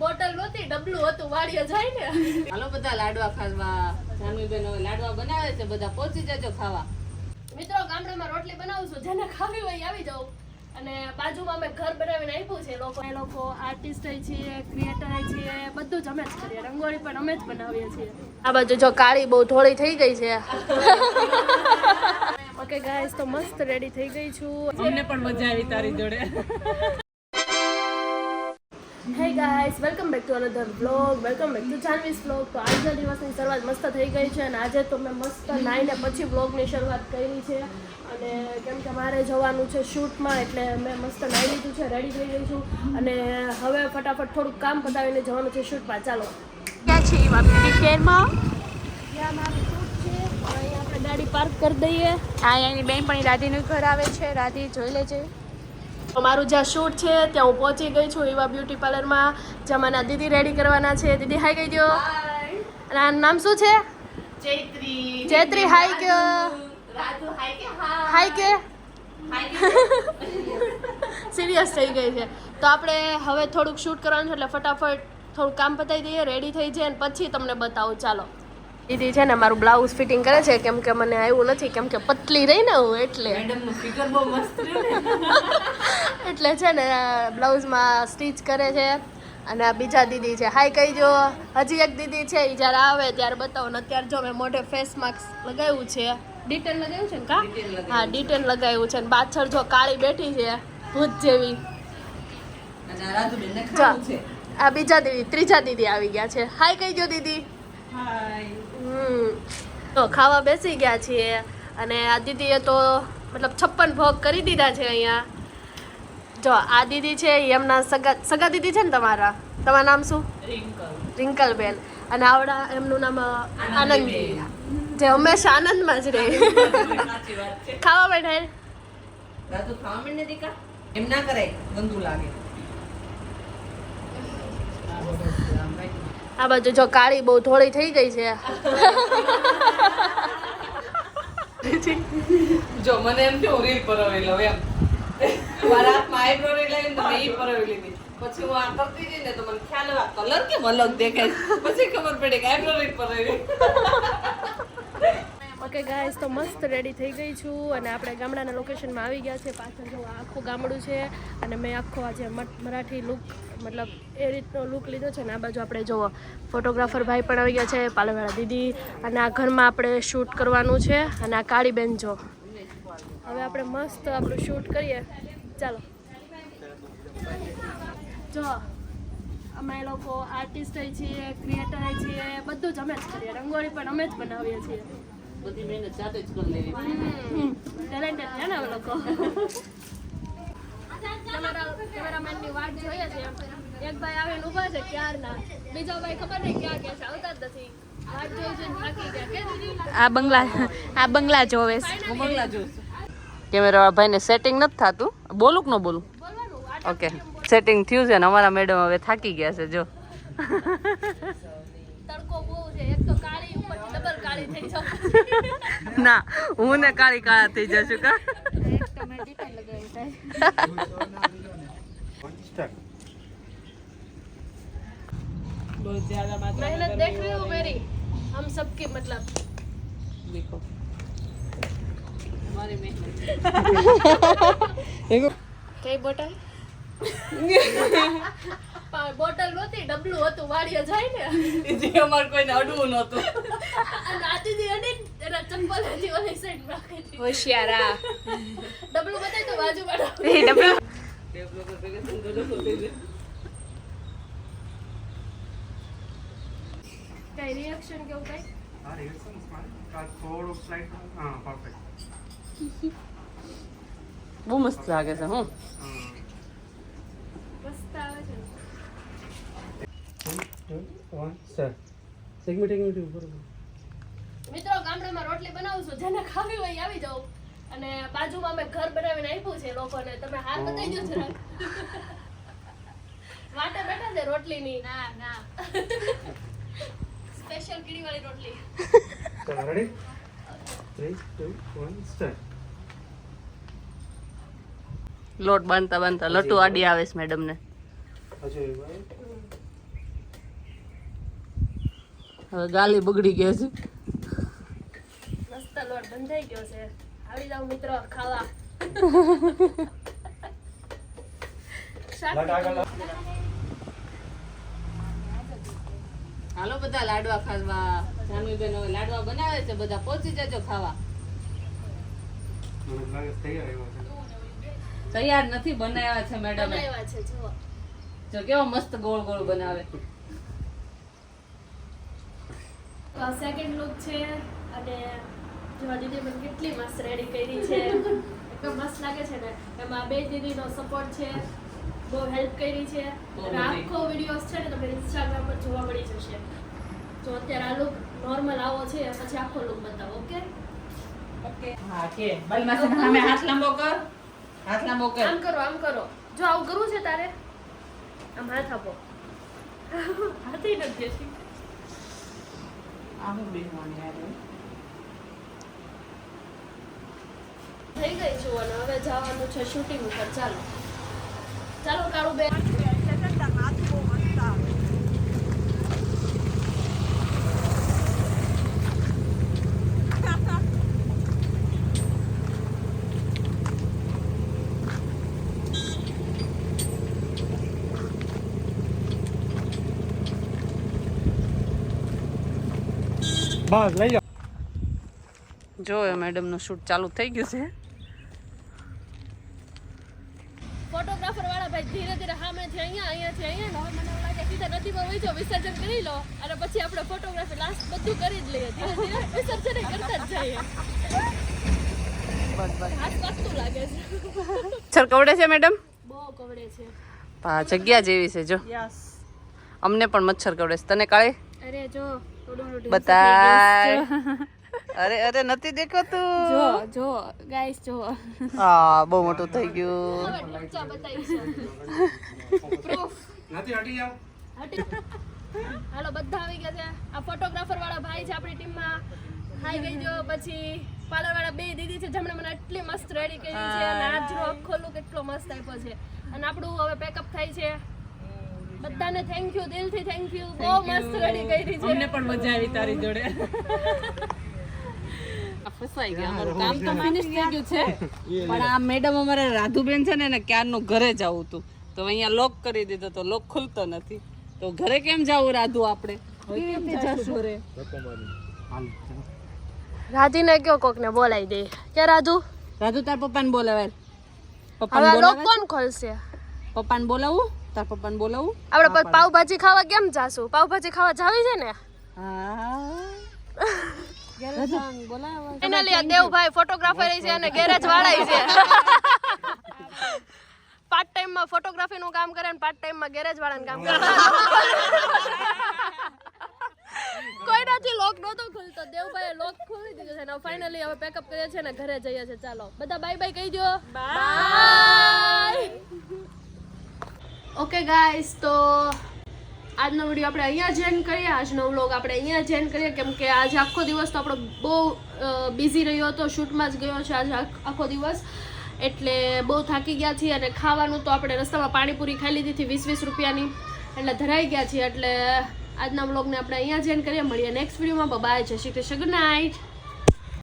Bottle નહોતી ડબલું હતું વાડીએ જાય ને. હાલો બધા લાડવા ખાવા. જાનવીબેન હવે લાડવા બનાવે છે બધા પહોંચી જજો ખાવા. મિત્રો ગામડામાં રોટલી બનાવું છું જેને ખાવી હોય આવી જાવ અને બાજુમાં અમે ઘર બનાવીને આપ્યું છે લોકો એ લોકો આર્ટિસ્ટ છીએ ક્રિએટર છીએ બધું જ અમે જ કરીએ રંગોળી પણ અમે જ બનાવીએ છીએ. આ બાજુ જો કાળી બહુ થોડી થઈ ગઈ છે. ઓકે ગાઈસ તો મસ્ત રેડી થઈ ગઈ છું. અમને પણ મજા આવી તારી જોડે. Guys welcome back to another vlog welcome back to Janvi's vlog તો આજના દિવસની શરૂઆત મસ્ત થઈ ગઈ છે અને આજે તો મેં મસ્ત નાઈને પછી વ્લોગની શરૂઆત કરી છે. અને કેમ કે મારે જવાનું છે શૂટમાં એટલે મેં મસ્ત નાઈ લીધું છે રેડી થઈ ગઈ છું. અને હવે ફટાફટ થોડુંક કામ પતાવીને જવાનું છે શૂટમાં. ચાલો. ક્યાં છે વાપી કેરમાં ત્યાં મારું શૂટ છે. અહીં આપણે ગાડી પાર્ક કરી દઈએ. આ એની બેન પણ રાધીનું ઘર આવે છે. રાધી જોઈ લેજે. તો મારું જ્યાં શૂટ છે ત્યાં હું પહોંચી ગઈ છું એવા બ્યુટી પાર્લરમાં જ્યાં મારા દીદી રેડી કરવાના છે. દીદી હાઈ કહી દો. અને આ નામ શું છે? ચૈત્રી. ચૈત્રી હાઈ કે હાઈ કે સિરિયસ થઈ ગઈ છે. તો આપણે હવે થોડુંક શૂટ કરવાનું છે એટલે ફટાફટ થોડું કામ પતાવી દઈએ રેડી થઈ જાય અને પછી તમને બતાવું. ચાલો. દીદી છે ને મારું બ્લાઉઝ ફિટિંગ કરે છે કેમ કે મને આવ્યું નથી કેમ કે પતલી રહી ને હું એટલે. એટલે છે ને બ્લાઉઝમાં સ્ટીચ કરે છે. અને આ બીજા દીદી છે. હાય કહીજો હજી એક દીદી છે એ જ્યારે આવે ત્યારે બતાવો. ને અત્યારે જો મેં મોઢે ફેસ માસ્ક લગાવ્યું છે. ડિટેલ લગાવ્યું છે ને કા? હા ડિટેલ લગાવ્યું છે. ને પાછળ જો કાળી બેઠી છે ભૂત જેવી. આ જો. બીજા દીદી ત્રીજા દીદી આવી ગયા છે. હાય કહીજો દીદી. હાય તો ખાવા બેસી ગયા છીએ અને આ દીદીએ તો મતલબ છપ્પન ભોગ કરી દીધા છે અહીંયા. જો આ દીદી છે એમના સગા સગા દીદી છે ને તમારા? તમારું નામ શું? રિંકલ. રિંકલબેન. અને આવડા એમનું નામ આનંદ. જે હંમેશા આનંદમાં જ રહે. ખાવા બેઠા એમ ના કરાય ગંદુ લાગે. આ બાજુ જો કાળી બહુ થોડી થઈ ગઈ છે. જો, મને એમ કે હું રીલ પરાવી લઉં એમ. મારા હાથમાં આઈબ્રો રીલ તો મેં પરાવી લીધી. પછી હું આ કરતી ને તો મને ખ્યાલ આવ્યો કલર કેમ અલગ દેખાય? પછી ખબર પડી કે આઈબ્રો રીલ પરાવી ઓકે ગાઈસ તો મસ્ત રેડી થઈ ગઈ છું અને આપણે ગામડાના લોકેશનમાં આવી ગયા છે. પાછળ જો આખું ગામડું છે અને મેં આખો આજે મરાઠી લુક મતલબ એ રીતનો લુક લીધો છે ને, આ બાજુ આપણે જુઓ ફોટોગ્રાફર ભાઈ પણ આવી ગયા છે પાલવાળા દીદી. અને આ ઘરમાં આપણે શૂટ કરવાનું છે અને આ કાળી બેન જો. હવે આપણે મસ્ત આપણું શૂટ કરીએ. ચાલો. જો, અમે લોકો આર્ટિસ્ટ છીએ ક્રિએટર છીએ, બધું જ અમે જ કરીએ. રંગોળી પણ અમે જ બનાવીએ છીએ. બધી મહેનત જાતે જ કરી લેવી ટેલેન્ટેડ છે ને અમે લોકો. કેમેરામેનની વાટ જોઈએ છે. એક ભાઈ આવીને ઊભા છે ક્યારના. બીજો ભાઈ ખબર નહીં ક્યાં કે છે આવતા જ નથી. વાટ જોઈ જોઈને થાકી ગયા કે દીદી? આ બંગલા આ બંગલા જોવે કેમેરા ભાઈને સેટિંગ નથી થતું. બોલું કે ન બોલું? ઓકે સેટિંગ થયું છે ને અમારા મેડમ હવે થાકી ગયા છે જો. તડકો બહુ છે એક તો કાળી ઉપરથી ડબલ કાળી થઈ જાવ ના હું ને કાળી કાળા થઈ જશું કા मेहनत देख रही हो मेरी हम सबकी मतलब देखो हमारी मेहनत કઈ બોટલ બોટલ નહોતી ડબલું હતું વાડીએ જાય ને. જે અમાર કોઈને અડવું નહોતું. અને આ દીદી અડી એના ચંપલ હતી ઓલી સાઈડ રાખી હતી. હોશિયારા. ડબલું બતાય તો બાજુ પાડો એ ડબલું. કઈ રિએક્શન કેવું કઈ? હા રિએક્શન સ્માઇલ થોડો સ્લાઇડ હા પરફેક્ટ બહુ મસ્ત લાગે છે હું મસ્ત આવે છે વન સર એક મિનિટ એક મિનિટ ઉપર. મિત્રો ગામડામાં રોટલી બનાવું છું. જેને ખાવી હોય આવી જાવ અને બાજુમાં અમે ઘર બનાવીને આપ્યું છે લોકોને. તમે હાર બતાવી દો જરાક. વાટે બેઠા છે રોટલીની. ના ના. સ્પેશિયલ કીડી વાળી રોટલી ready three two one start લોટ બાંધતા બાંધતા લટુ આડી આવે છે મેડમ ને. અજયભાઈ હવે ગાલી બગડી ગયા છે. મસ્ત લોટ બંધાઈ ગયો છે. આવી જાવ મિત્રો ખાવા. શાક લાગ આગળ હાલો બધા લાડવા ખાવા. જાનવીબેન હવે લાડવા બનાવે છે બધા પહોંચી જજો ખાવા. મને લાગે છે તૈયાર આવ્યો છે. તૈયાર નથી બનાવ્યા છે મેડમ જો કેવો મસ્ત ગોળ ગોળ બનાવે. તો આ સેકન્ડ લુક છે અને જોવા દીદી મને કેટલી મસ્ત રેડી કરી છે. એકદમ મસ્ત લાગે છે ને. એમાં બે દીદીનો સપોર્ટ છે બહુ હેલ્પ કરી છે. આખો વિડીયોઝ છે ને તમને ઇન્સ્ટાગ્રામ પર જોવા મળી જશે. જો અત્યારે આ લુક નોર્મલ આવો છે પછી આખો લુક બતાવો ઓકે હા કે બાલ માસે સામે હાથ લાંબો કર. હાથ લાંબો કર. આમ કરો આમ કરો. જો આવું કરવું છે તારે? આમ હાથ આપો. હાથે નથી દેતી આ હું બેહવાની યાર થઈ ગઈ છું અને હવે જવાનું છે શૂટિંગ ઉપર. ચાલો. ચાલો કાળું બેન બસ લઈ જાઓ જો મેડમનું શૂટ ચાલુ થઈ ગયું છે. ફોટોગ્રાફર વાળા ભાઈ ધીરે ધીરે સામેથી અહીંયા અહીંયાથી અહીંયા ને હવે મને એવું લાગે સીધા નદીમાં વહી જાઓ વિસર્જન કરી લો. અને પછી આપણે ફોટોગ્રાફી લાસ્ટ બધું કરી જ લઈએ. ધીરે ધીરે વિસર્જન કરતા જ જઈએ. સર કવડે છે મેડમ બહુ કવડે છે. પા જગ્યા જેવી છે જો. અમને પણ મચ્છર કવડે છે. તને કાળે? અરે જો બતાય. અરે અરે નથી દેખાતું જો જો ગાઈસ જો. હા બહુ મોટું થઈ ગયું. ઊંચા નથી હટી હટી. હાલો બધા આવી ગયા છે. આ ફોટોગ્રાફર વાળા ભાઈ છે આપણી ટીમમાં. હાઈ ગઈ જો પછી પાર્લર વાળા બે દીદી છે જેમણે મને એટલી મસ્ત રેડી કરી છે અને આજનો આખો લુક એટલો મસ્ત આપ્યો છે. અને આપણું હવે પેકઅપ થાય છે બધાને થેન્ક યુ દિલથી થેન્ક યુ બહુ મસ્ત રેડી કરી છે. પણ મજા આવી તારી જોડે. ફસાઈ ગયા. અમારું કામ તો ફિનિશ થઈ ગયું છે. પણ આ મેડમ અમારે રાધુબેન છે ને એને ક્યારનું ઘરે જવું હતું. તો અહીંયા લોક કરી દીધો તો લોક ખુલતો નથી. તો ઘરે કેમ જવું રાધુ આપણે? હવે કેમ રાધીને કયો કોક ને બોલાવી દે. કે રાધુ? રાધુ તાર પપ્પાને બોલાવે. પપ્પા લોક કોણ ખોલશે? પપ્પાને બોલાવું? તાર પપ્પાને બોલાવું? આપણે પાવભાજી ખાવા કેમ જાશું? પાવભાજી ખાવા જાવી છે ને? ફાઇનલી દેવભાઈ ફોટોગ્રાફર છે અને ગેરેજ વાળા છે. પાર્ટ ટાઈમમાં ફોટોગ્રાફી નું કામ કરે ને પાર્ટ ટાઈમમાં ગેરેજ વાળાનું કામ કરે. કોઈ નથી લોક નહોતો ખુલતો. દેવભાઈએ લોક ખોલી દીધો છે ને ફાઇનલી હવે પેકઅપ કરીએ છીએ ને ઘરે જઈએ છીએ. ચાલો બધા બાય બાય કહી દો બાય ઓકે ગાઈસ તો આજનો વીડિયો આપણે અહીંયા જ કરીએ. આજનો વ્લોગ આપણે અહીંયા જ કરીએ. કેમ કે આજે આખો દિવસ તો આપણો બહુ બિઝી રહ્યો હતો. શૂટમાં જ ગયો છે આજે આખ- દિવસ. એટલે બહુ થાકી ગયા છીએ અને ખાવાનું તો આપણે રસ્તામાં પાણીપુરી ખાઈ લીધી હતી વીસ વીસ રૂપિયાની. એટલે ધરાઈ ગયા છીએ. એટલે આજના વ્લોગને આપણે અહીંયા જ કરીએ. મળીએ નેક્સ્ટ વિડીયોમાં બાય જય શ્રી કૃષ્ણ. Good night